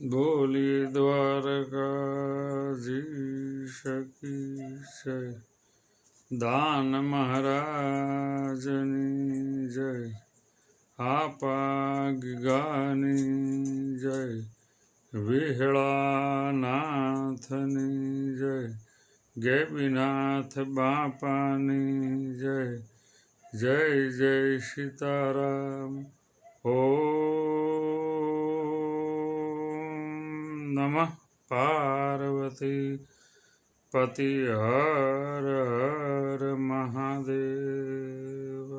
બોલીએ દ્વારકાજી શકી જય. દાન મહારાજની જય. આપા ગાની જય. વિહળાનાથની જય. ગેબીનાથ બાપાની જય. જય જય સીતારામ. ઓમ નમઃ પાર્વતી પતિ હર હર મહાદેવ.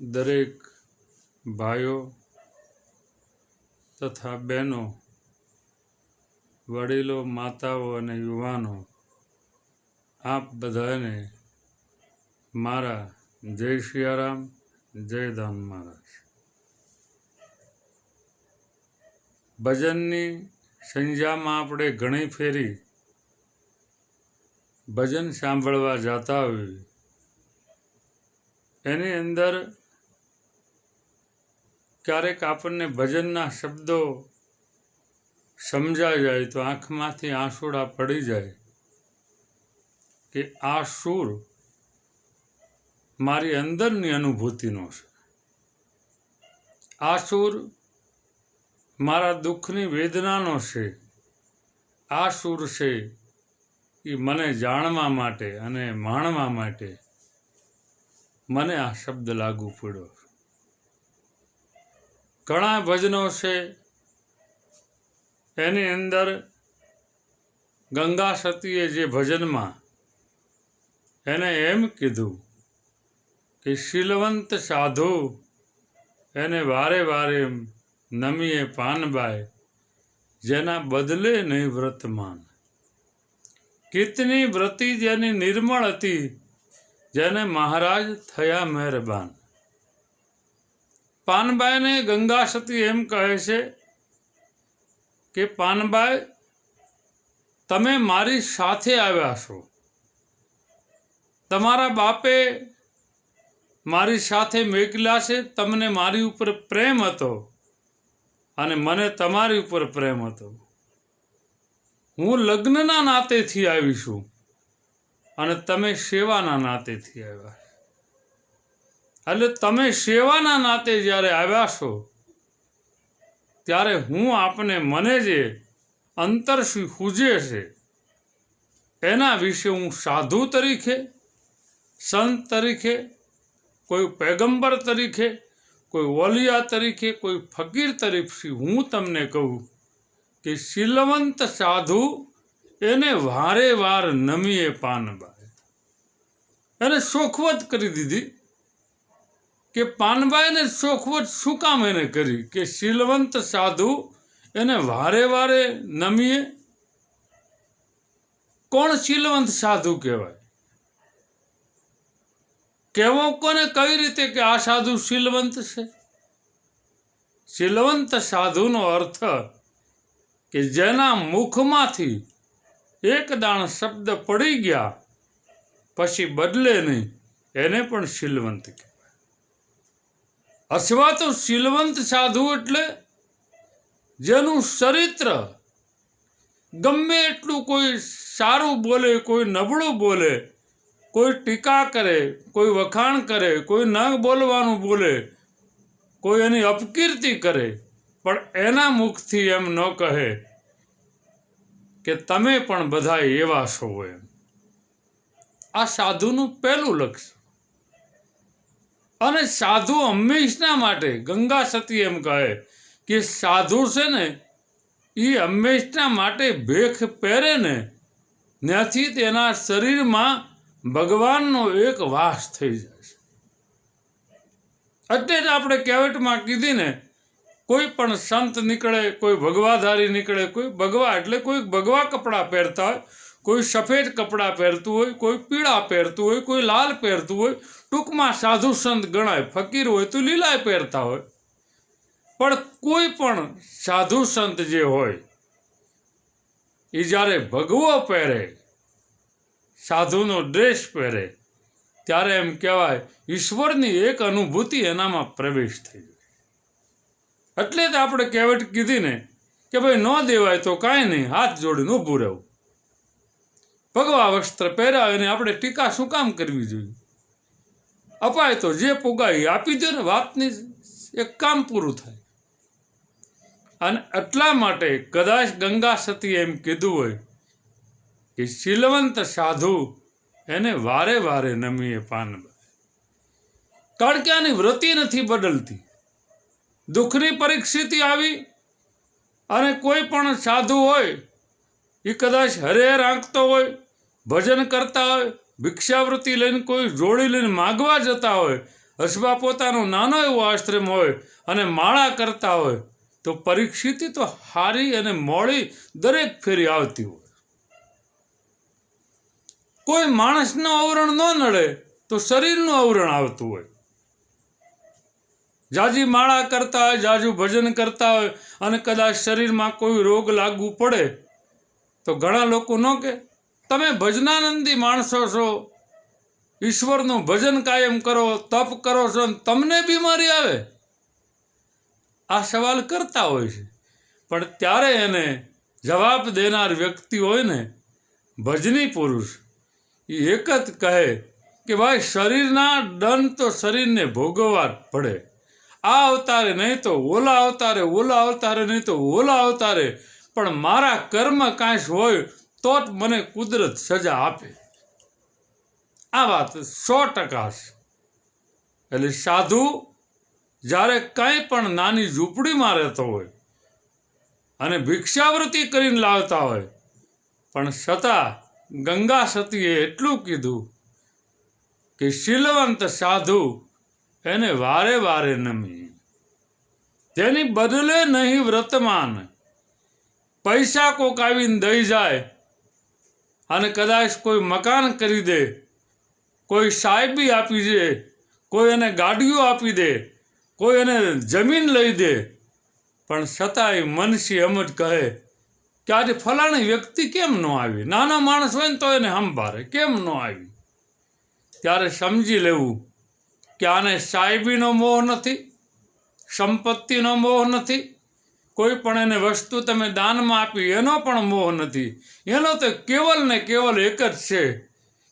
દરેક ભાઈઓ તથા બહેનો, વડીલો, માતાઓ અને યુવાનો, આપ બધાને મારા જય સિયારામ જય ધામ મહારાજ. ભજનની સંજ્ઞામાં આપણે ઘણી ફેરી ભજન સાંભળવા જતા હોઈએ. એની અંદર ક્યારેક આપણને ભજનના શબ્દો સમજાઈ જાય તો આંખમાંથી આંસુડા પડી જાય કે આ સૂર મારી અંદરની અનુભૂતિનો છે. આ સુર મારા દુઃખની વેદનાનો છે, આ સુર છે એ મને જાણવા માટે અને માણવા માટે મને આ શબ્દ લાગુ પડ્યો. ઘણા ભજનો છે, એની અંદર ગંગા સતીએ જે ભજનમાં એને એમ કીધું કે શીલવંત સાધુ એને વારે વારે નમીએ પાનબાઈ જેના બદલે નહીં વ્રતમાન કિતની વ્રતિ જેની નિર્મળ હતી, જેને મહારાજ થયા મહેરબાન. પાનબાઈને ગંગા સતી એમ કહે છે કે, પાનબાઈ, તમે મારી સાથે આવ્યા છો. તમારા બાપે મારી સાથે મેકલા છે. તમને મારી ઉપર પ્રેમ હતો. અને મને તમારી ઉપર પ્રેમ હતો. હું લગ્નના નાતેથી આવી છું અને તમે સેવાના નાતેથી આવ્યા. એટલે તમે સેવાના નાતે જ્યારે આવ્યા છો, ત્યારે હું આપને મને જે અંતરથી સૂજે છે, એના વિશે હું સાધુ તરીકે, સંત તરીકે, કોઈ પેગંબર તરીકે કોઈ વલિયા તરીકે, કોઈ ફકીર તરીકે હું તમને કહું કે શીલવંત સાધુ એને વારે વાર નમીએ પાનબાઈ એને શોખવત કરી દીધી કે પાનબાઈને શોખવત શું કામ એને કરી કે શીલવંત સાધુ એને વારે વારે નમીએ? કોણ શીલવંત સાધુ કહેવાય? કેવો કોને કઈ રીતે કે આ સાધુ શીલવંત છે? શીલવંત સાધુનો અર્થ કે જેના મુખમાંથી એક દાણ શબ્દ પડી ગયા, પછી બદલે નહીં, એને પણ શીલવંત કહેવાય અથવા તો શીલવંત સાધુ એટલે જેનું ચરિત્ર ગમે એટલું કોઈ સારું બોલે, કોઈ નબળું બોલે કોઈ ટીકા કરે, કોઈ વખાણ કરે, કોઈ ન બોલવાનું બોલે, કોઈ એની અપકીર્તિ કરે, પણ એના મુખથી એમ ન કહે કે તમે પણ બધા એવા છો એમ. આ સાધુનું પહેલું લક્ષ્ય અને સાધુ હંમેશના માટે ગંગા સતી એમ કહે કે સાધુ છે ને, એ હંમેશના માટે ભેખ પહેરે ને, ત્યાંથી તેના શરીરમાં ભગવાનનો એક વાસ થઈ છે. એટલે જ આપણે કેવેટમાં કીધી ને, કોઈ પણ સંત નીકળે, કોઈ ભગવાધારી નીકળે, કોઈ ભગવા, એટલે કોઈ ભગવા કપડાં પહેરતા હોય, કોઈ સફેદ કપડાં પહેરતું હોય, કોઈ પીળા પહેરતું હોય, કોઈ લાલ પહેરતું હોય, ટૂંકમાં સાધુ સંત ગણાય, ફકીર હોય તો લીલાય પહેરતા હોય. પણ કોઈ પણ સાધુ સંત જે હોય, એ જ્યારે ભગવો પહેરે સાધુનો ડ્રેસ પહેરે. ત્યારે એમ કહેવાય, ઈશ્વરની એક અનુભૂતિ એનામાં પ્રવેશ થઈ જાય. એટલે જ આપણે કહેવટ કીધી ને કે ભાઈ ન દેવાય તો કાંઈ નહીં, હાથ જોડીને ઊભું રહેવું. ભગવા વસ્ત્ર પહેરાવીને આપણે ટીકા શું કામ કરવી જોઈએ? અપાય તો જે પુગાઈ આપી દો ને વાતની એક કામ પૂરું થાય. અને એટલા માટે કદાચ ગંગા સતી એમ કીધું હોય કે શીલવંત સાધુ એને વારે વારે નમીએ પાન આની વૃત્તિ નથી બદલતી. દુઃખની પરિસ્થિતિ આવી અને કોઈ પણ સાધુ હોય એ કદાચ હરેહર આંકતો હોય, ભજન કરતા હોય, ભિક્ષાવૃત્તિ લઈને કોઈ જોડી લઈને માગવા જતા હોય હસબા પોતાનો નાનો એવો આશ્રમ હોય અને માળા કરતા હોય, તો પરિસ્થિતિ તો હારી અને મોડી દરેક ફેરી આવતી હોય. કોઈ માણસનું આવરણ ન નડે તો શરીરનું આવરણ આવતું હોય. જાજી માળા કરતા હોય, જાજુ ભજન કરતા હોય અને કદાચ શરીરમાં કોઈ રોગ લાગુ પડે તો ઘણા લોકો ન કે તમે ભજનાનંદી માણસો છો, ઈશ્વરનું ભજન કાયમ કરો, તપ કરો છો અને તમને બીમારી આવે? આ સવાલ કરતા હોય છે. પણ ત્યારે એને જવાબ દેનાર વ્યક્તિ હોય ને, ભજની પુરુષ એક જ કહે કે ભાઈ શરીરના દંડ તો શરીરને ભોગવવા જ પડે. આ અવતારે નહીં તો ઓલા અવતારે ઓલા અવતારે નહીં તો ઓલા અવતારે. પણ મારા કર્મ કાંઈ હોય તો જ મને કુદરત સજા આપે. આ વાત સો ટકા છે. એટલે સાધુ જ્યારે કંઈ પણ નાની ઝૂંપડીમાં રહેતો હોય અને ભિક્ષાવૃત્તિ કરીને લાવતા હોય, પણ છતાં ગંગા સતીએ એટલું કીધું કે શીલવંત સાધુ એને વારે વારે નમી. તેની બદલે નહીં વ્રતમાન. પૈસા કોક આવીને દઈ જાય અને કદાચ કોઈ મકાન કરી દે, કોઈ સાહેબી આપી દે, કોઈ એને ગાડીઓ આપી દે, કોઈ એને જમીન લઈ દે. પણ છતાંય મનસી એમ જ કહે કે આજે ફલાણી વ્યક્તિ કેમ ન આવી? નાના માણસ હોય ને તો એને સંભારે કેમ ન આવી? ત્યારે સમજી લેવું કે આને સાહેબીનો મોહ નથી, સંપત્તિનો મોહ નથી, કોઈ પણ એને વસ્તુ તમે દાનમાં આપી, એનો પણ મોહ નથી. એનો તો કેવલ ને કેવલ એક જ છે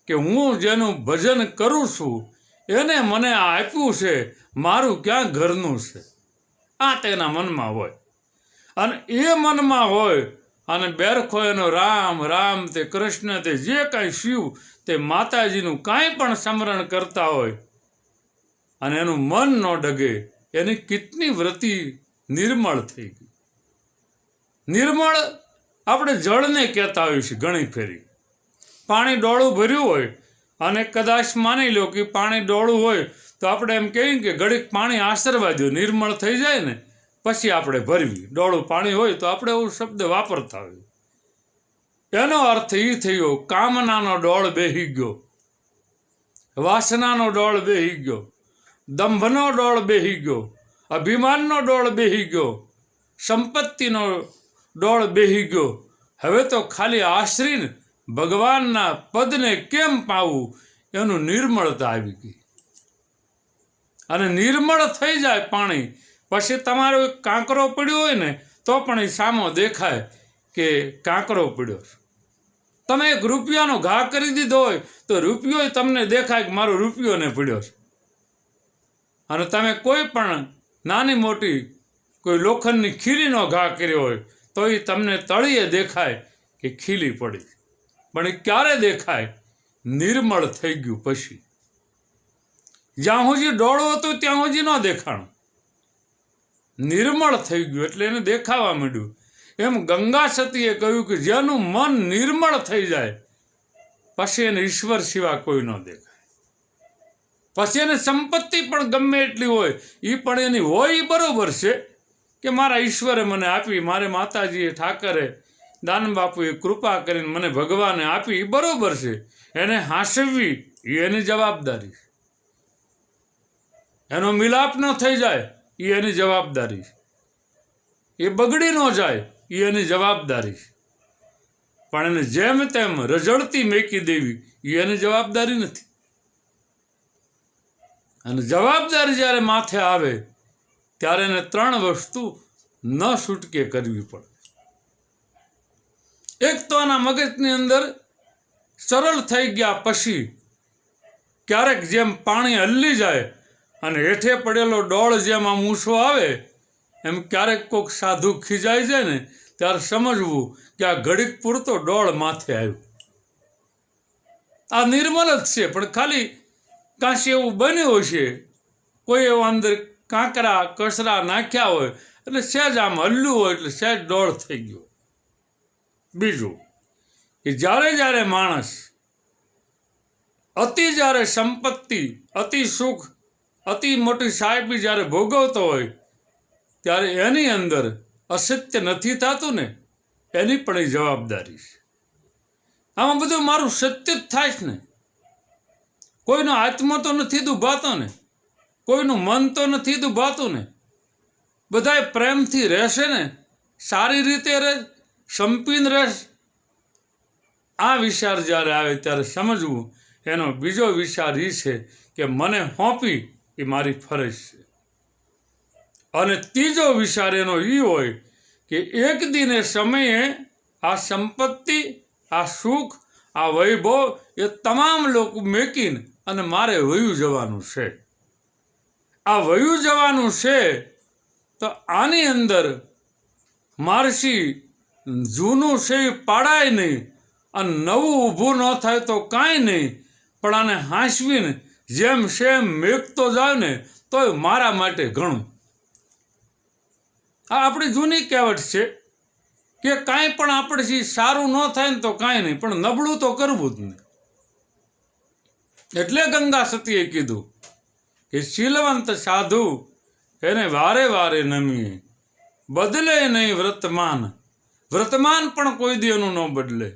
કે હું જેનું ભજન કરું છું, એને મને આ આપ્યું છે, મારું ક્યાં ઘરનું છે? આ તેના મનમાં હોય. અને એ મનમાં હોય અને બેરખો એનો રામ રામ તે કૃષ્ણ, તે જે કાંઈ શિવ, તે માતાજીનું કાંઈ પણ સ્મરણ કરતા હોય અને એનું મન ન ડગે, એની કેટલી વૃત્તિ નિર્મળ થઈ ગઈ. નિર્મળ આપણે જળને કહેતા હોઈએ છીએ ઘણી ફેરી. પાણી ડોળું ભર્યું હોય અને કદાચ માની લો કે પાણી ડોળું હોય તો આપણે એમ કહીએ કે ઘડીક પાણી આશરવા દો નિર્મળ થઈ જાય ને પછી આપણે ભરવી. ડોળું પાણી હોય તો આપણે એવું શબ્દ વાપરતા હોય એનો અર્થ એ થયો, કામનાનો ડોળ બેહી ગયો. વાસનાનો ડોળ બેહી ગયો. દંભનો ડોળ બેહી ગયો. અભિમાનનો ડોળ બેહી ગયો. સંપત્તિનો ડોળ બેહી ગયો. હવે તો ખાલી આશ્રીને ભગવાનના પદને કેમ પાવું? એનું નિર્મળતા આવી ગઈ. અને નિર્મળ થઈ જાય પાણી. પછી તમારો કાંકરો પડ્યો હોય ને, તો પણ એ સામો દેખાય કે કાંકરો પડ્યો તમે એક રૂપિયાનો ઘા કરી દીધો હોય, તો રૂપિયો તમને દેખાય કે મારો રૂપિયોને પડ્યો છે. અને તમે કોઈ પણ નાની મોટી કોઈ લોખંડની ખીલીનો ઘા કર્યો હોય, તો એ તમને તળીએ દેખાય કે ખીલી પડી પણ એ ક્યારે દેખાય? નિર્મળ થઈ ગયું પછી. જ્યાં સુધી ડોળો હતો, ત્યાં સુધી ન દેખાણું. નિર્મળ થઈ ગયું એટલે એને દેખાવા માંડ્યું. એમ ગંગા સતીએ કહ્યું કે જેનું મન નિર્મળ થઈ જાય, પછી એને ઈશ્વર સિવાય કોઈ ન દેખાય. પછી એને સંપત્તિ પણ ગમે એટલી હોય એ પણ એની હોય બરોબર છે કે મારા ઈશ્વરે મને આપી, મારે માતાજીએ, ઠાકરે, દાન બાપુએ કૃપા કરીને મને ભગવાને આપી એ બરાબર છે. એને હાંસવવી એ એની જવાબદારી. એનો મિલાપ ન થઈ જાય એ એની જવાબદારી એ બગડી ન જાય, એ એની જવાબદારી પણ એને જેમ તેમ રઝળતી મેકી દેવી, એ એની જવાબદારી નથી. અને જવાબદારી જ્યારે માથે આવે, ત્યારે એને ત્રણ વસ્તુ ન છૂટકે કરવી પડે. એક તો આના મગજની અંદર સરળ થઈ ગયા પછી ક્યારેક જેમ પાણી હલ્લી જાય અને હેઠે પડેલો ડોળ જેમ આમ ઊંસો આવે, એમ ક્યારેક કોઈક સાધુ ખીજાઈ જાય ને, ત્યારે સમજવું કે આ ઘડીક પૂરતો ડોળ માથે આવ્યો. આ નિર્મલ જ છે, પણ ખાલી કાંસી એવું બન્યું છે કોઈ એવો અંદર કાંકરા કચરા નાખ્યા હોય, એટલે સહેજ આમ હલ્લું હોય, એટલે સહેજ ડોળ થઈ ગયો. બીજું કે જ્યારે જ્યારે માણસ અતિ જ્યારે સંપત્તિ, અતિ સુખ અતિ મોટી સાહેબી જ્યારે ભોગવતો હોય, ત્યારે એની અંદર અસત્ય નથી થતું ને, એની પણ એ જવાબદારી છે. આમાં બધું મારું સત્ય જ થાય છે ને. કોઈનો આત્મા તો નથી દુભાતો ને, કોઈનું મન તો નથી દુભાતું ને. બધાય પ્રેમથી રહેશે ને, સારી રીતે રહે, સંપીન રહેશે. આ વિચાર જ્યારે આવે ત્યારે સમજવું, એનો બીજો વિચાર એ છે કે મને હોંપી એ મારી ફરજ છે. અને ત્રીજો વિચાર એનો એ હોય કે એક દિને સમયે આ સંપત્તિ, આ સુખ, આ વૈભવ એ તમામ લોકો મેકીને અને મારે વયું જવાનું છે. આ વયું જવાનું છે તો આની અંદર મારસી જૂનું છે એ પાડાય નહીં અને નવું ઊભું ન થાય તો કાંઈ નહીં, પણ આને હાંસવીને જેમ સેમ મેકતો જાવ ને તોય મારા માટે ઘણું. આ આપણી જૂની કહેવત છે કે કાંઈ પણ આપણેથી સારું ન થાય ને તો કાંઈ નહીં, પણ નબળું તો કરવું જ નહીં. એટલે ગંગા સતીએ કીધું કે શીલવંત સાધુ એને વારે વારે નમીએ, બદલે નહીં વ્રતમાન. વ્રતમાન પણ કોઈ દી એનું ન બદલે.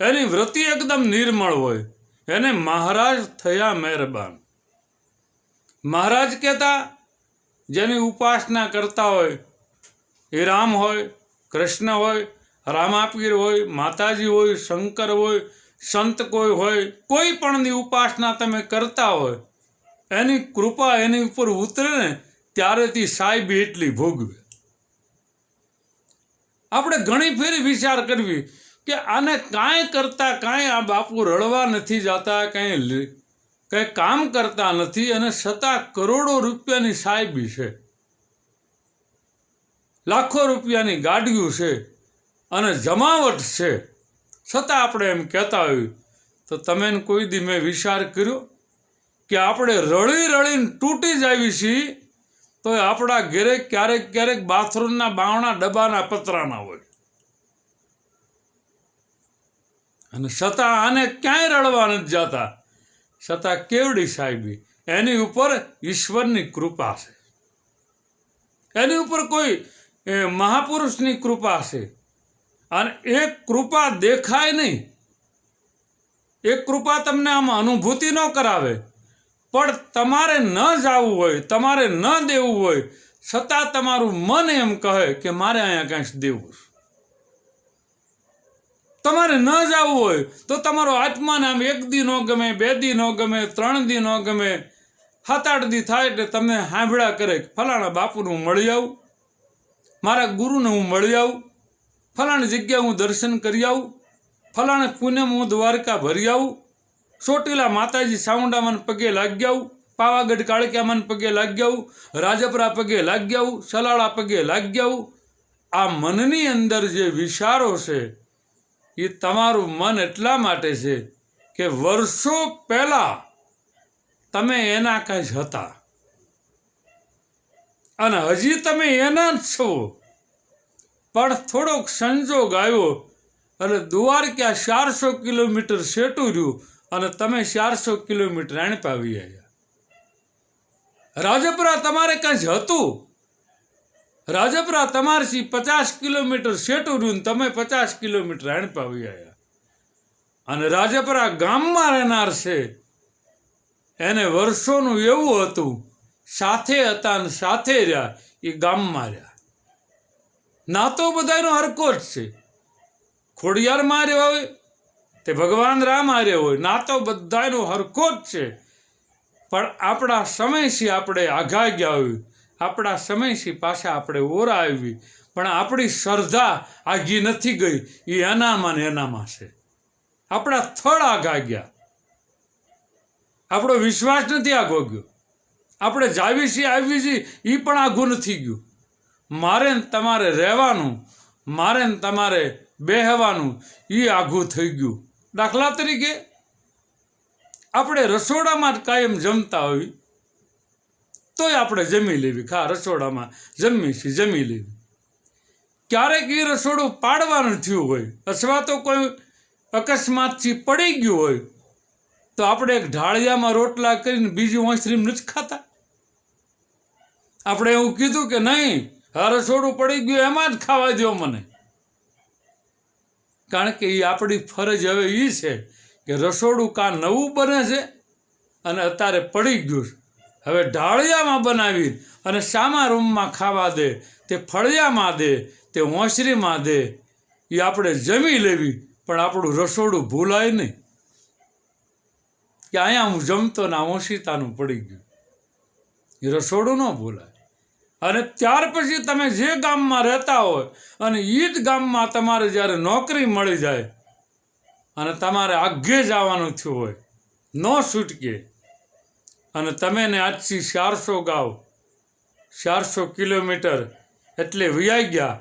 એની વ્રતિ એકદમ નિર્મળ હોય. એને મહારાજ થયા મહેરબાન. મહારાજ કહેતા, જેની ઉપાસના કરતા હોય, એ રામ હોય, કૃષ્ણ હોય, રામાપીર હોય, માતાજી હોય, શંકર હોય, સંત કોઈ હોય, કોઈ પણની ઉપાસના તમે કરતા હોય, એની કૃપા એની ઉપર ઉતરે ને ત્યારેથી સાહેબ એટલી ભોગવે. આપણે ઘણી ફેરી વિચાર કરવી. કે આને કાંઈ કરતા કાંઈ આ બાપુ રડવા નથી જતા, કાંઈ કંઈ કામ કરતા નથી અને છતાં કરોડો રૂપિયાની સાહેબી છે. લાખો રૂપિયાની ગાડીઓ છે અને જમાવટ છે. છતાં આપણે એમ કહેતા હોય, તો તમે કોઈ દી મેં વિચાર કર્યો કે આપણે રળી રળીને તૂટી જાવી છીએ? તો આપણા ઘરે ક્યારેક ક્યારેક બાથરૂમના બાવણા ડબ્બાના પતરાના હોય. અને છતાં આને ક્યાંય રડવા નથી જતા. છતાં કેવડી સાહેબી. એની ઉપર ઈશ્વરની કૃપા છે. એની ઉપર કોઈ મહાપુરુષની કૃપા છે. અને એ કૃપા દેખાય નહીં. એ કૃપા તમને આમ અનુભૂતિ ન કરાવે. પણ તમારે ન જવું હોય, તમારે ન દેવું હોય, છતાં તમારું મન એમ કહે કે મારે અહીંયા કાંઈ દેવું છે. તમારે ન જવું હોય, તો તમારો આત્માને આમ એક દી ન ગમે, બે દી ન ગમે, ત્રણ દી ન ગમે, સાત આઠ દી થાય એટલે તમને હાંભળા કરે ફલાણા બાપુને હું મળી આવું, મારા ગુરુને હું મળી આવું, ફલાણી જગ્યાએ હું દર્શન કરી આવું, ફલાણે પુણ્યમ હું દ્વારકા ભરી આવું, ચોટીલા માતાજી સાઉન્ડામાં પગે લાગી આવું, પાવાગઢ કાળકિયામાં પગે લાગી આવું, રાજપરા પગે લાગી આવું સલાળા પગે લાગી આવું, આ મનની અંદર જે વિચારો છે એ તમારું મન એટલા માટે છે કે વર્ષો પહેલા તમે એના કાંઈ હતા. અને હજી તમે એના જ છો. પણ થોડોક સંજોગ આવ્યો અને દ્વારકા ચારસો કિલોમીટર સેટું રહ્યું અને તમે ચારસો કિલોમીટર એણ પાવી આવ્યા. રાજપરા તમારે કાંઈ હતું? રાજપરા તમારથી પચાસ કિલોમીટર રહ્યું તમે પચાસ કિલોમીટર આણપાવી આવ્યા અને રાજપરા ગામમાં રહેનાર છે. એને વર્ષોનું એવું હતું, સાથે હતા અને સાથે રહ્યા, એ ગામમાં રહ્યા. નાતો બધાનો હરકો જ છે. ખોડિયારમાં માર્યો હોય, તે ભગવાન રામ હારે હોય નાતો બધાનો હરકો જ છે. પણ આપણા સમયથી આપણે આઘા ગયા હોય આપણા સમયથી પાછા આપણે ઓરા આવી, પણ આપણી શ્રદ્ધા આગી નથી ગઈ. એ એનામાં ને એનામાં છે. આપણા થળ આગા ગયા આપણો વિશ્વાસ નથી આગો ગયો આપણે જાવી છીએ, આવી છીએ એ પણ આઘું નથી ગયું. મારે તમારે રહેવાનું, મારે તમારે બેહવાનું એ આઘું થઈ ગયું. દાખલા તરીકે, આપણે રસોડામાં જ કાયમ જમતા હોય તોય આપણે જમી લેવી, ખા, રસોડામાં જમી છીએ, જમી લેવી. ક્યારેક એ રસોડું પાડવાનું થયું હોય, અથવા તો કોઈ અકસ્માતથી પડી ગયું હોય, તો આપણે એક ઢાળિયામાં રોટલા કરીને બીજી ઓસરીમ નથી ખાતા. આપણે એવું કીધું કે નહીં, આ રસોડું પડી ગયું, એમાં જ ખાવા દો મને. કારણ કે એ આપણી ફરજ હવે એ છે કે રસોડું કાં નવું બને છે અને અત્યારે પડી ગયું છે. હવે ઢાળિયામાં બનાવી અને શામા રૂમમાં ખાવા દે, તે ફળિયામાં દે, તે હોંશરીમાં દે, એ આપણે જમી લેવી, પણ આપણું રસોડું ભૂલાય નહીં. કે અહીંયા હું જમતો ને આ ઓશિતાનું પડી ગયું. એ રસોડું ન ભૂલાય. અને ત્યાર પછી તમે જે ગામમાં રહેતા હોય અને એ જ ગામમાં તમારે જ્યારે નોકરી મળી જાય અને તમારે આગે જવાનું થયું હોય, ન છૂટકે અને તમે ને આજથી ચારસો ગાવ, ચારસો કિલોમીટર એટલે વિયાઈ ગયા.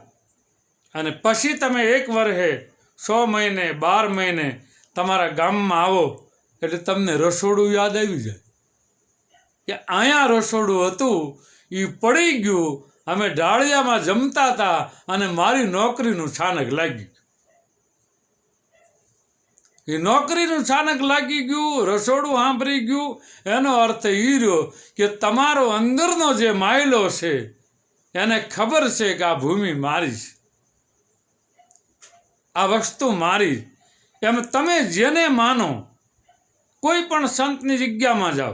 અને પછી તમે એક વર્ષે સો મહિને, બાર મહિને તમારા ગામમાં આવો એટલે તમને રસોડું યાદ આવી જાય. કે અહીંયા રસોડું હતું એ પડી ગયું, અમે ઢાળિયામાં જમતા હતા અને મારી નોકરીનું છાનક લાગી ગયું એ નોકરીનું છાનક લાગી ગયું, રસોડું સાંભળી ગયું, એનો અર્થ એ રહ્યો કે તમારો અંદરનો જે માયલો છે, એને ખબર છે કે આ ભૂમિ મારી છે. આ વસ્તુ મારી. એમ તમે જેને માનો, કોઈ પણ સંતની જગ્યામાં જાઓ,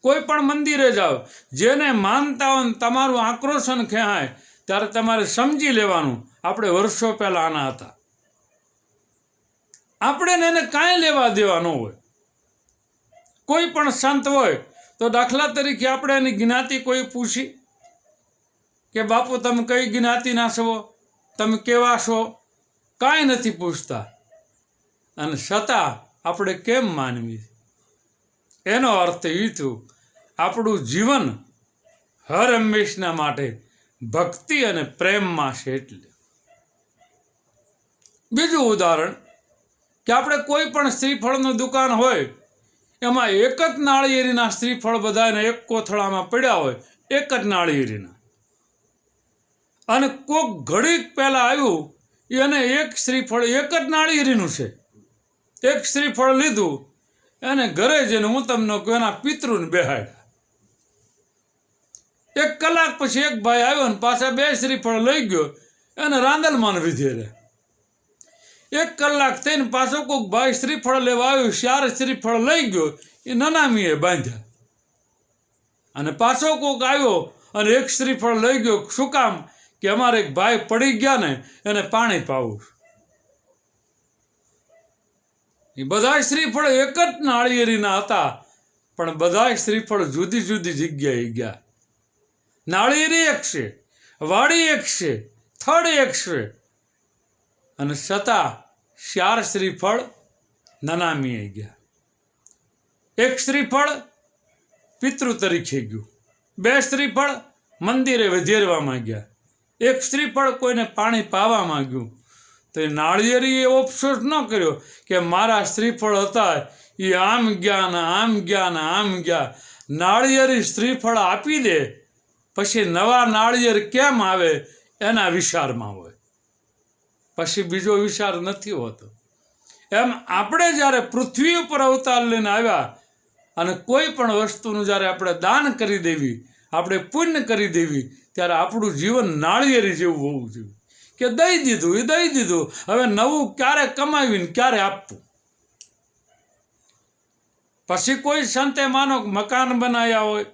કોઈ પણ મંદિરે જાઓ, જેને માનતા હોય તમારું આક્રોશન ખેંચાય, ત્યારે તમારે સમજી લેવાનું, આપણે વર્ષો પહેલાં આના હતા. આપણે એને કાંઈ લેવા દેવા ન હોય. કોઈ પણ સંત હોય, તો દાખલા તરીકે આપણે એની જ્ઞાતિ કોઈ પૂછી કે બાપુ, તમે કઈ જ્ઞાતિના છો? તમે કેવા છો? કાંઈ નથી પૂછતા. અને છતાં આપણે કેમ માનવી? એનો અર્થ એ થયું, આપણું જીવન હર હંમેશના માટે ભક્તિ અને પ્રેમમાં છે એટલે. બીજું ઉદાહરણ કે આપણે કોઈ પણ શ્રીફળનું દુકાન હોય, એમાં એક જ નાળિયેરીના શ્રીફળ બધાને એક કોથળામાં પડ્યા હોય, એક જ નાળિયેરીના. અને કોક ઘડીક પહેલાં આવ્યું, એને એક શ્રીફળ, એક જ નાળિયેરીનું છે. એક શ્રીફળ લીધું, એને ઘરે જઈને હું તમને કહું, એના પિતૃને બેહાડ્યા. એક કલાક પછી એક ભાઈ આવ્યો ને પાછા બે શ્રીફળ લઈ ગયો, એને રાંદલમાન વિધે રહે એક કલાક થઈને પાછો કોઈક ભાઈ શ્રીફળ લેવા આવ્યો ચાર શ્રીફળ લઈ ગયો, એ નનામીએ બાંધ્યા. અને પાછો કોક આવ્યો અને એક શ્રીફળ લઈ ગયો, શું કામ? કે અમારે એક ભાઈ પડી ગયા ને, એને પાણી પાવું એ બધા શ્રીફળ એક જ નાળિયેરીના હતા, પણ બધા શ્રીફળ જુદી જુદી જગ્યાએ ગયા. નાળિયેરી એક છે, વાડી એક છે, થડ એક છે અને છતાં ચાર શ્રીફળ નનામી આવી ગયા. એક શ્રીફળ પિતૃ તરીકે ગયું. બે શ્રીફળ મંદિરે વધેરવામાં ગયા એક શ્રીફળ કોઈને પાણી પાવા માંગ્યું. તો એ નાળિયેરીએ અફસોસ ન કર્યો કે મારા શ્રીફળ હતા. એ આમ ગયા ને આમ ગયા ને આમ ગયા. નાળિયેરી શ્રીફળ આપી દે. પછી નવા નાળિયેર કેમ આવે એના વિચારમાં હોય. પછી બીજો વિચાર નથી હોતો. એમ આપણે જ્યારે પૃથ્વી ઉપર અવતાર લઈને આવ્યા અને કોઈ પણ વસ્તુનું જ્યારે આપણે દાન કરી દેવી, આપણે પુણ્ય કરી દેવી, ત્યારે આપણું જીવન નાળિયેરી જેવું હોવું જોઈએ. કે દઈ દીધું એ દઈ દીધું, હવે નવું ક્યારે કમાવીને ક્યારે આપવું? પછી કોઈ સંતે માનો મકાન બનાવ્યા હોય,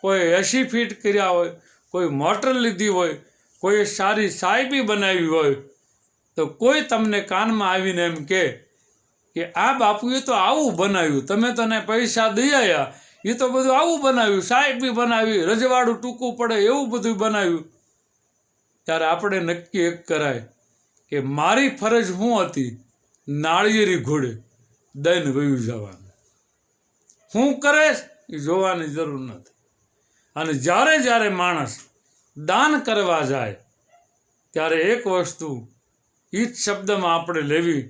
કોઈ એસી ફીટ કર્યા હોય, કોઈ મોટર લીધી હોય, કોઈ સારી સાહેબી બનાવી હોય તો કોઈ તમને કાનમાં આવીને એમ કહે કે આ બાપુએ તો આવું બનાવ્યું, તમે તને પૈસા દઈ આવ્યા એ તો બધું આવું બનાવ્યું, સાહેબ બી બનાવી, રજવાડું ટૂંકું પડે એવું બધું બનાવ્યું. ત્યારે આપણે નક્કી એક કરાય કે મારી ફરજ શું હતી? નાળિયેરી ઘોડે દઈને વયું જવાનું. હું કરે એ જોવાની જરૂર નથી. અને જ્યારે જ્યારે માણસ દાન કરવા જાય, ત્યારે એક વસ્તુ એ જ શબ્દમાં આપણે લેવી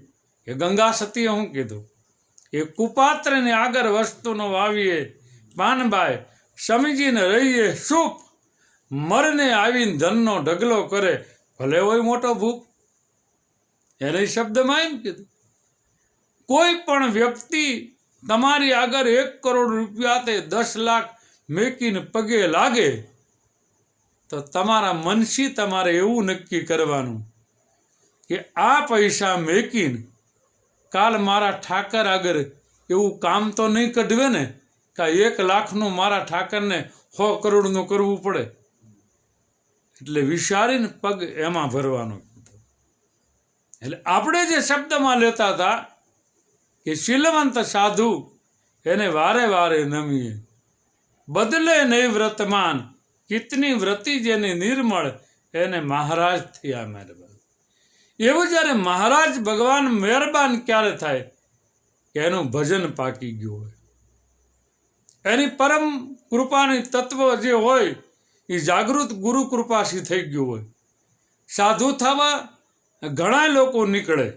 કે ગંગા સતીએ શું કીધું? એ કુપાત્રને આગળ વસ્તુનો વાવીએ. પાનભાઈ સમીજીને રહીએ શુભ મરને આવીને ધનનો ઢગલો કરે, ભલે હોય મોટો ભૂખ. એને શબ્દમાં એમ કીધું. કોઈ પણ વ્યક્તિ તમારી આગળ એક કરોડ રૂપિયા તે દસ લાખ મેકીને પગે લાગે, તો તમારા મનથી તમારે એવું નક્કી કરવાનું. કે આ પૈસા મેકીને કાલ મારા ઠાકર આગળ એવું કામ તો નહીં કઢવે ને કે એક લાખનું મારા ઠાકરને સો કરોડનું કરવું પડે. એટલે વિચારીને પગ એમાં ભરવાનો. એટલે આપણે જે શબ્દમાં લેતા હતા કે શીલવંત સાધુ એને વારે વારે નમીએ, બદલે નહીં વ્રતમાન, કિતની વ્રતિ જેની નિર્મળ, એને મહારાજ થયા મહેરબાન. એવું જ્યારે મહારાજ ભગવાન મહેરબાન ક્યારે થાય કે એનું ભજન પાકી ગયું હોય? એની પરમ કૃપાની તત્વ જે હોય, એ જાગૃત ગુરુ કૃપાથી થઈ ગયું હોય. સાધુ થવા ઘણા લોકો નીકળે.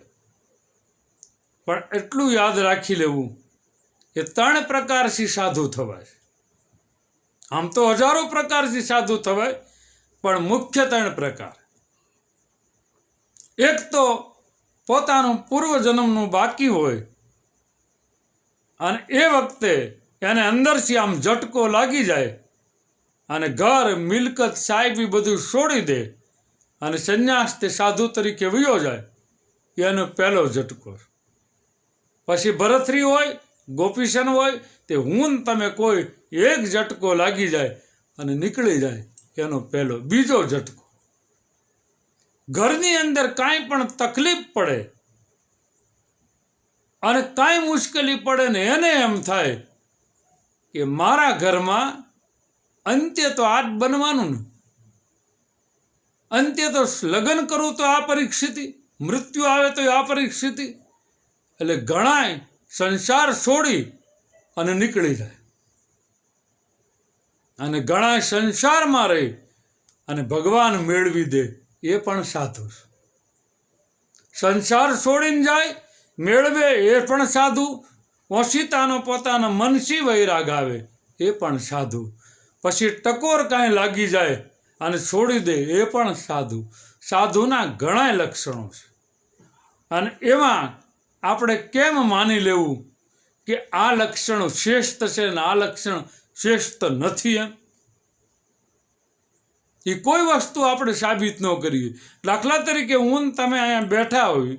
પણ એટલું યાદ રાખી લેવું કે ત્રણ પ્રકારથી સાધુ થવાય આમ તો હજારો પ્રકારથી સાધુ થવાય, પણ મુખ્ય ત્રણ પ્રકાર. એક તો પોતાનું પૂર્વજન્મનું બાકી હોય. અને એ વખતે એને અંદરથી આમ ઝટકો લાગી જાય. અને ઘર, મિલકત, સાહેબી બધું છોડી દે. અને સંન્યાસ તે સાધુ તરીકે વયો જાય. એનો પહેલો ઝટકો. પછી ભરથરી હોય ગોપીશન હોય, તે હું તમે કોઈ એક ઝટકો લાગી જાય અને નીકળી જાય એનો પહેલો, બીજો ઝટકો. ઘરની અંદર કાંઈ પણ તકલીફ પડે અને કાંઈ મુશ્કેલી પડે ને એને એમ થાય કે મારા ઘરમાં અંત્ય તો આ જ બનવાનું ને. અંત્ય તો લગ્ન કરવું તો આ પરિસ્થિતિ, મૃત્યુ આવે તો આ પરિસ્થિતિ. એટલે ઘણાય સંસાર છોડી અને નીકળી જાય. અને ઘણા સંસારમાં રહી અને ભગવાન મેળવી દે. એ પણ સાધુ સંસાર છોડીને જાય, મેળવે એ પણ સાધુ. ઓશિતાનો પોતાનો મનસી વૈરાગ આવે, એ પણ સાધુ. પછી ટકોર કાંઈ લાગી જાય અને છોડી દે, એ પણ સાધુ. સાધુના ઘણા લક્ષણો છે. અને એમાં આપણે કેમ માની લેવું કે આ લક્ષણ શ્રેષ્ઠ છે ને આ લક્ષણ શ્રેષ્ઠ નથી એમ? એ કોઈ વસ્તુ આપણે સાબિત ન કરીએ દાખલા તરીકે હું તમે અહીંયા બેઠા હોય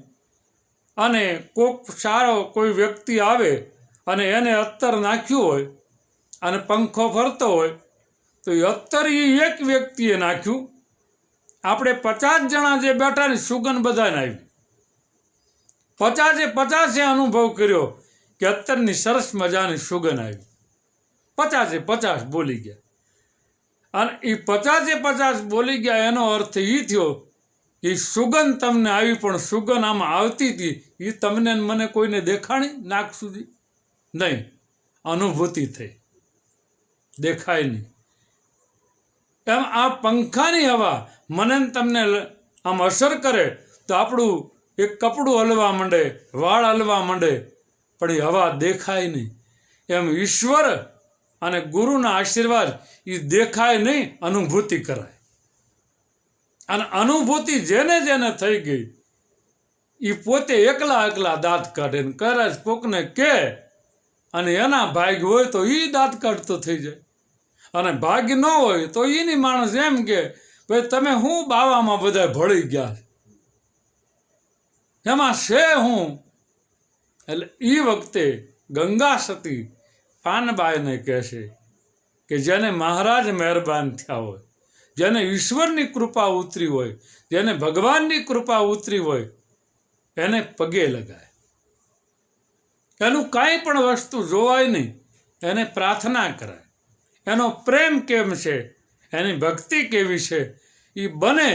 અને કોક સારો કોઈ વ્યક્તિ આવે અને એને અત્તર નાખ્યું હોય અને પંખો ફરતો હોય, તો એ અત્તર એ એક વ્યક્તિએ નાખ્યું. આપણે પચાસ જણા જે બેઠા ને સુગંધ બધાને આવી. પચાસે પચાસે અનુભવ કર્યો કે અત્તરની સરસ મજાની સુગંધ આવી. પચાસે પચાસ બોલી ગયા. અને એ પચાસે પચાસ બોલી ગયા, એનો અર્થ એ થયો એ સુગંધ તમને આવી, પણ સુગંધ આમાં આવતી હતી. એ તમને મને કોઈને દેખાણી નાક સુધી નહીં, અનુભૂતિ થઈ. દેખાય નહીં. એમ આ પંખાની હવા મને તમને આમ અસર કરે તો આપણું એક કપડું હલવા માંડે, વાળ હલવા માંડે, પણ એ હવા દેખાય નહીં. એમ ઈશ્વર અને ગુરુના આશીર્વાદ એ દેખાય નહીં, અનુભૂતિ કરાય. અને અનુભૂતિ જેને જેને થઈ ગઈ એ પોતે એકલા એકલા દાંત કાઢે ને કદાચ કોકને કે, અને એના ભાગ હોય તો એ દાંત કાઢતો થઈ જાય. અને ભાગ્ય ન હોય તો એની માણસ એમ કે, ભાઈ, તમે હું બાવામાં બધા ભળી ગયા? એમાં છે હું? એટલે એ વખતે ગંગા સતી પાનબાઈને કહેશે કે જેને મહારાજ મહેરબાન થયા હોય, જેને ઈશ્વરની કૃપા ઉતરી હોય, જેને ભગવાનની કૃપા ઉતરી હોય, એને પગે લગાય. એનું કાંઈ પણ વસ્તુ જોવાય નહીં, એને પ્રાર્થના કરાય. એનો પ્રેમ કેમ છે, એની ભક્તિ કેવી છે એ બને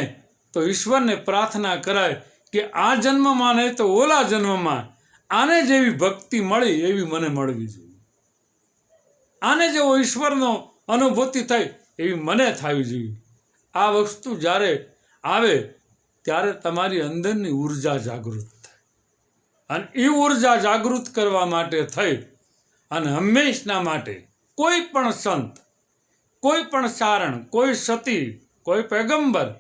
તો ઈશ્વરને પ્રાર્થના કરાય કે આ જન્મમાં નહીં તો ઓલા જન્મમાં આને જેવી ભક્તિ મળી એવી મને મળવી જોઈએ. આને જેવો ઈશ્વરનો અનુભૂતિ થઈ એવી મને થવી જોઈએ આ વસ્તુ જ્યારે આવે, ત્યારે તમારી અંદરની ઊર્જા જાગૃત થાય. અને એ ઊર્જા જાગૃત કરવા માટે થઈ અને હંમેશના માટે કોઈ પણ સંત, કોઈ પણ સારણ, કોઈ સતી, કોઈ પેગંબર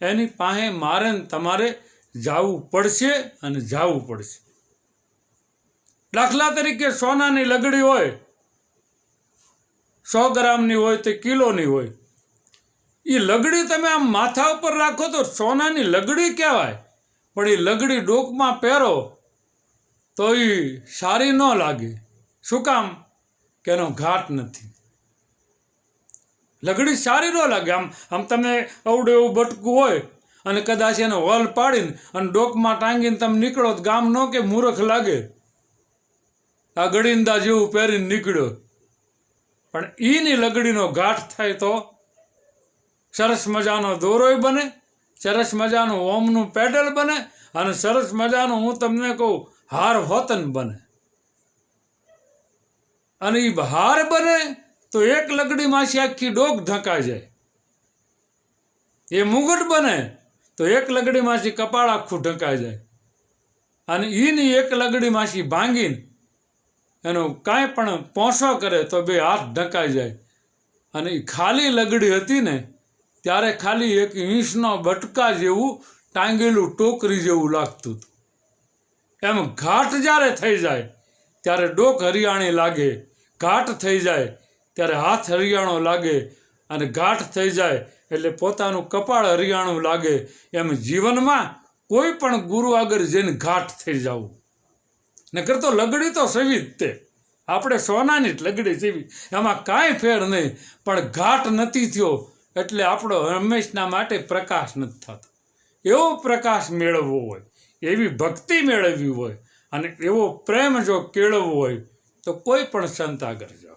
એની પાસે મારે તમારે જાવું પડશે અને જાવું પડશે. દાખલા તરીકે સોનાની લગડી હોય સો ગ્રામની હોય તે કિલોની હોય. એ લગડી તમે આમ માથા ઉપર રાખો તો સોનાની લગડી કહેવાય. પણ એ લગડી ડોકમાં પહેરો તો એ સારી ન લાગે. શું કામ? કે એનો ઘાટ નથી. લગડી સારી ન લાગે. આમ આમ તમે અવડું એવું બટકું હોય અને કદાચ એનો વલ પાડીને અને ડોકમાં ટાંગીને તમે નીકળો ગામ ન કે મૂર્ખ લાગે. આ ગળિંદા જેવું પહેરીને નીકળ્યો. પણ ઈની લગડીનો ગાંઠ થાય તો સરસ મજાનો દોરોય બને, સરસ મજાનું ઓમનું પેડલ બને અને સરસ મજાનું હું તમને કહું, હાર હોતન બને. અને એ હાર બને તો એક લગડીમાંથી આખી ડોક ઢંકાઈ જાય. એ મુગટ બને તો એક લગડીમાંથી કપાળ આખું ઢંકાઈ જાય. અને એની એક લગડીમાંથી ભાંગીને એનો કાંઈ પણ પોંસો કરે તો બે હાથ ઢંકાઈ જાય. અને એ ખાલી લગડી હતી ને, ત્યારે ખાલી એક ઈંચનો બટકા જેવું ટાંગેલું ટોકરી જેવું લાગતું હતું. એમ ઘાટ જ્યારે થઈ જાય, ત્યારે ડોક હરિયાણી લાગે, ઘાટ થઈ જાય, ત્યારે હાથ હરિયાણો લાગે, અને ઘાટ થઈ જાય એટલે પોતાનું કપાળ હરિયાણું લાગે. એમ જીવનમાં કોઈ પણ ગુરુ આગળ જઈને ઘાટ થઈ જવું. નકર તો લગડી તો સેવી જ તે. આપણે સોનાની જ લગડી સેવી. એમાં કાંઈ ફેર નહીં. પણ ઘાટ નથી થયો એટલે આપણો હંમેશના માટે પ્રકાશ નથી થતો. એવો પ્રકાશ મેળવવો હોય, એવી ભક્તિ મેળવવી હોય, અને એવો પ્રેમ જો કેળવવો હોય, તો કોઈ પણ સંત આગળ જાઓ.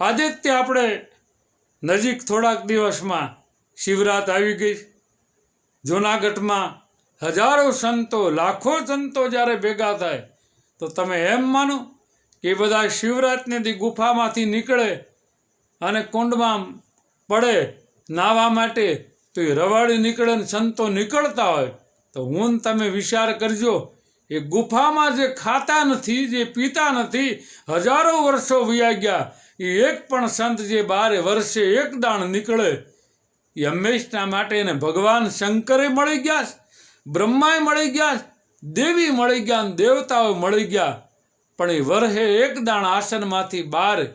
આદિત્ય આપણે નજીક થોડાક દિવસમાં શિવરાત આવી ગઈ. જૂનાગઢમાં હજારો સંતો, લાખો સંતો જ્યારે ભેગા થાય તો તમે એમ માનો કે બધા શિવરાતને ગુફામાંથી નીકળે અને કુંડમાં પડે નાવા માટે, તો એ રવાડી નીકળે ને સંતો નીકળતા હોય. તો હું તમે વિચાર કરજો, એ ગુફામાં જે ખાતા નથી, જે પીતા નથી, હજારો વર્ષો વયા ગયા, એ એક પણ સંત જે બારે વર્ષે એક દાણ નીકળે, એ હંમેશના માટે એને ભગવાન શંકરે મળી ગયા બ્રહ્માએ મળી ગયા દેવી મળી ગયા અને દેવતાઓ મળી ગયા. પણ એ વરહે એક દાણ આસનમાંથી બહાર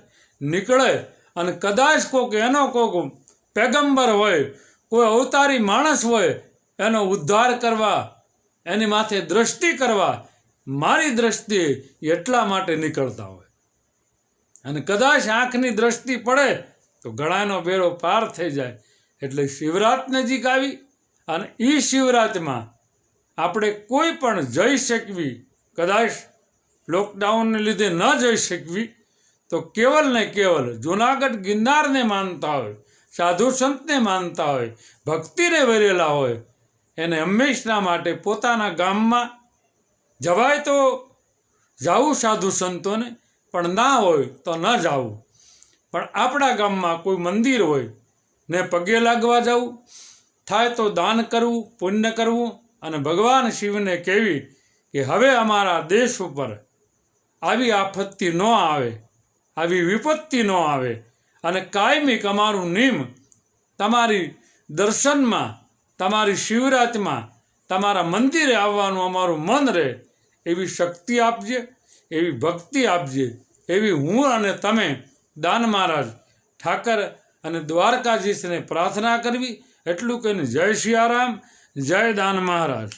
નીકળે અને કદાચ કોક એનો કોક પેગંબર હોય, કોઈ અવતારી માણસ હોય, એનો ઉદ્ધાર કરવા, એની માથે દ્રષ્ટિ કરવા, મારી દ્રષ્ટિ એટલા માટે નીકળતા હોય. અને કદાચ આંખની દ્રષ્ટિ પડે, તો ઘણાનો બેરો પાર થઈ જાય. એટલે શિવરાત નજીક આવી અને એ શિવરાતમાં આપણે કોઈ પણ જઈ શકવી, કદાચ લોકડાઉનને લીધે ન જઈ શકવી, તો કેવલ ને કેવલ જુનાગઢ ગિરનારને માનતા હોય, સાધુ સંતને માનતા હોય, ભક્તિને વરેલા હોય, એને હંમેશના માટે પોતાના ગામમાં જવાય તો જાવું સાધુ સંતોને, પણ ના હોય તો ન જાવું પણ આપણા ગામમાં કોઈ મંદિર હોય, ને પગે લાગવા જવું થાય તો દાન કરવું, પુણ્ય કરવું અને ભગવાન શિવને કહેવી કે હવે અમારા દેશ ઉપર આવી આપત્તિ ન આવે, આવી વિપત્તિ ન આવે અને કાયમિક અમારું નિયમ તમારી દર્શનમાં, તમારી શિવરાતમાં, તમારા મંદિરે આવવાનું અમારું મન રહે, એવી શક્તિ આપજે, એવી ભક્તિ આપજે, એવી હું અને તમે દાન મહારાજ ઠાકર અને દ્વારકાધીશને પ્રાર્થના કરવી, એટલું કહીને જય સિયારામ જય દાન મહારાજ.